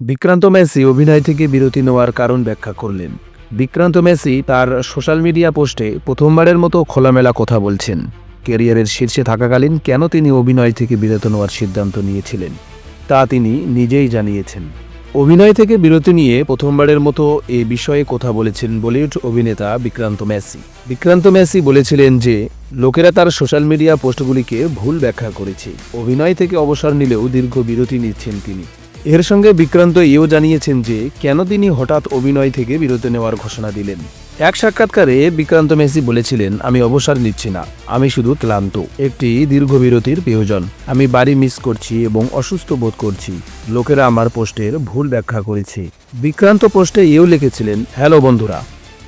Vikrant Messi অভিনয় থেকে বিরতি নেওয়ার কারণ ব্যাখ্যা করলেন। বিক্রান্ত মেসি তার সোশ্যাল মিডিয়া পোস্টে প্রথমবারের মতো খোলামেলা কথা বলছেন। ক্যারিয়ারের শীর্ষে থাকাকালীন কেন তিনি অভিনয় থেকে বিরত নেওয়ার সিদ্ধান্ত নিয়েছিলেন, তা তিনি নিজেই জানিয়েছেন। অভিনয় থেকে বিরতি নিয়ে প্রথমবারের মতো এ বিষয়ে কথা বলেছেন বলিউড অভিনেতা বিক্রান্ত মেসি। বিক্রান্ত মেসি বলেছিলেন যে, লোকেরা তার সোশ্যাল মিডিয়া পোস্টগুলিকে ভুল ব্যাখ্যা করেছে। অভিনয় থেকে অবসর নিলেও দীর্ঘ বিরতি নিচ্ছেন তিনি। এর সঙ্গে বিক্রান্ত এও জানিয়েছেন যে, কেন তিনি হঠাৎ অভিনয় থেকে বিরত নেওয়ার ঘোষণা দিলেন। এক সাক্ষাৎকারে বিক্রান্ত মেসি বলেছিলেন, আমি অবসর নিচ্ছি না, আমি শুধু ক্লান্ত, একটি দীর্ঘ বিরতির প্রয়োজন। আমি বাড়ি মিস করছি এবং অসুস্থ বোধ করছি। লোকেরা আমার পোস্টের ভুল ব্যাখ্যা করেছে। বিক্রান্ত পোস্টে এও লিখেছিলেন, হ্যালো বন্ধুরা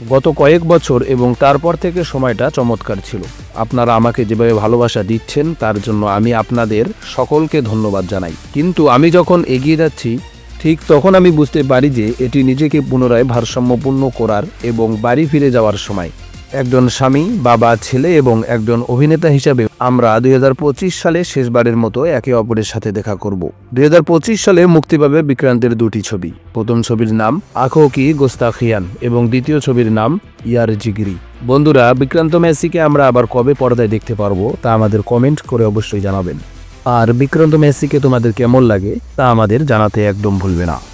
গত কয়েক বছর এবং তারপর থেকে সময়টা চমৎকার ছিল। আপনারা আমাকে যেভাবে ভালোবাসা দিচ্ছেন, তার জন্য আমি আপনাদের সকলকে ধন্যবাদ জানাই। কিন্তু আমি যখন এগিয়ে যাচ্ছি, ঠিক তখন আমি বুঝতে পারি যে এটি নিজেকে পুনরায় ভারসাম্যপূর্ণ করার এবং বাড়ি ফিরে যাওয়ার সময়। একজন স্বামী, বাবা, ছেলে এবং একজন অভিনেতা হিসাবে আমরা দুই হাজার পঁচিশ সালে শেষবারের মতো একে অপরের সাথে দেখা করব। দুই হাজার পঁচিশ সালে মুক্তি পাবে বিক্রান্তের দুটি ছবি। প্রথম ছবির নাম আখো কি গোস্তাখিয়ান এবং দ্বিতীয় ছবির নাম ইয়ার জিগিরি। বন্ধুরা, বিক্রান্ত মেসিকে আমরা আবার কবে পর্দায় দেখতে পারব তা আমাদের কমেন্ট করে অবশ্যই জানাবেন। আর বিক্রান্ত মেসিকে তোমাদের কেমন লাগে তা আমাদের জানাতে একদম ভুলবে না।